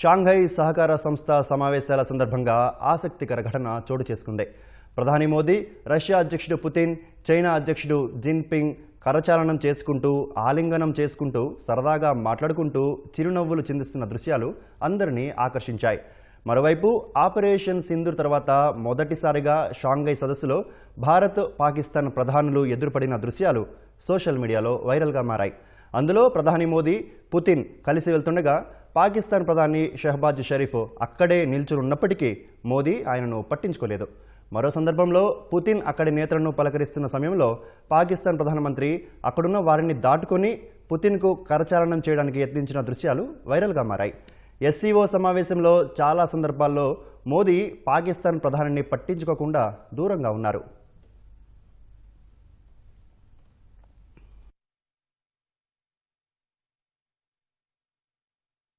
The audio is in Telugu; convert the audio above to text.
షాంఘై సహకార సంస్థ సమావేశాల సందర్భంగా ఆసక్తికర ఘటన చోటు చేసుకుంది. ప్రధాని మోదీ రష్యా అధ్యక్షుడు పుతిన్ చైనా అధ్యక్షుడు జిన్పింగ్ కరచాలనం చేసుకుంటూ ఆలింగనం చేసుకుంటూ సరదాగా మాట్లాడుకుంటూ చిరునవ్వులు చిందిస్తున్న దృశ్యాలు అందరినీ ఆకర్షించాయి. మరోవైపు ఆపరేషన్ సింధూర్ తర్వాత మొదటిసారిగా షాంఘై సదస్సులో భారత్ పాకిస్తాన్ ప్రధానులు ఎదురుపడిన దృశ్యాలు సోషల్ మీడియాలో వైరల్గా మారాయి. అందులో ప్రధాని మోదీ పుతిన్ కలిసి వెళ్తుండగా పాకిస్తాన్ ప్రధాని షహబాజ్ షరీఫ్ అక్కడే నిల్చునున్నప్పటికీ మోదీ ఆయనను పట్టించుకోలేదు. మరో సందర్భంలో పుతిన్ అక్కడి నేతలను పలకరిస్తున్న సమయంలో పాకిస్తాన్ ప్రధానమంత్రి అక్కడున్న వారిని దాటుకొని పుతిన్కు కరచాలనం చేయడానికి యత్నించిన దృశ్యాలు వైరల్గా మారాయి. ఎస్సీఓ సమావేశంలో చాలా సందర్భాల్లో మోదీ పాకిస్తాన్ ప్రధానిని పట్టించుకోకుండా దూరంగా ఉన్నారు.